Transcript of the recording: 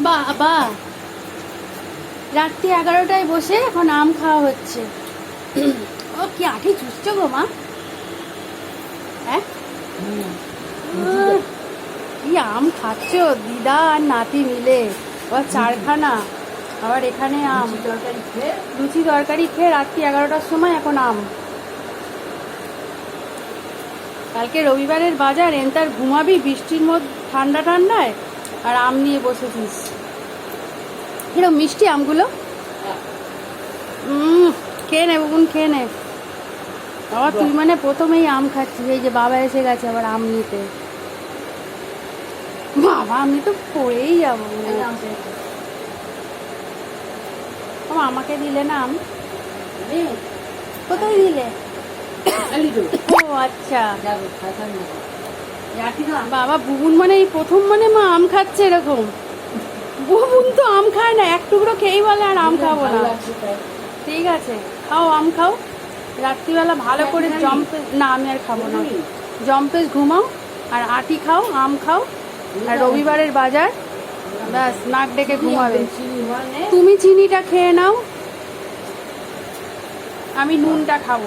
বাবা রাত্রি এগারোটায় বসে এখন আম খাওয়া হচ্ছে। ও কি আঠি চুষছো গো মা। হ্যাঁ? কি আম খাচ্ছ? দিদা আর নাতি মিলে। আবার চারখানা। আবার এখানে আম। তরকারি খেয়ে? লুচি তরকারি খেয়ে রাত্রি এগারোটার সময় এখন আম। কালকে রবিবারের বাজার এনতার ঘুমাবি বৃষ্টির মধ্যে ঠান্ডা ঠান্ডায়। আর আম নিয়ে বসেছিস। কিরম মিষ্টি আমগুলো? খেয়ে নে বকুন খেয়ে নে। বাবা তুই মানে প্রথমেই আম খাচ্ছিস এই যে বাবা এসে গেছে আবার আম নিতে। বাবা আমি তো পড়েই যাব আমাকে দিলে না আম? কোথায় দিলে? ও আচ্ছা। বাবা, বুবুন মানে এই প্রথম মানে মা আম খাচ্ছে এরকম। বুবুন তো আম খায় না, এক টুকরো খেয়েই বলে আর আম খাব না। ঠিক আছে, খাও, আম খাও। রাত্রিবেলা ভালো করে জম্পে না, আমি আর খাব না। জম্পেস ঘুমাও, আর আটি খাও, আম খাও, আর রবিবারের বাজার, ব্যাস, নাক ডেকে ঘুমাবে। তুমি চিনিটা খেয়ে নাও। আমি নুনটা খাব।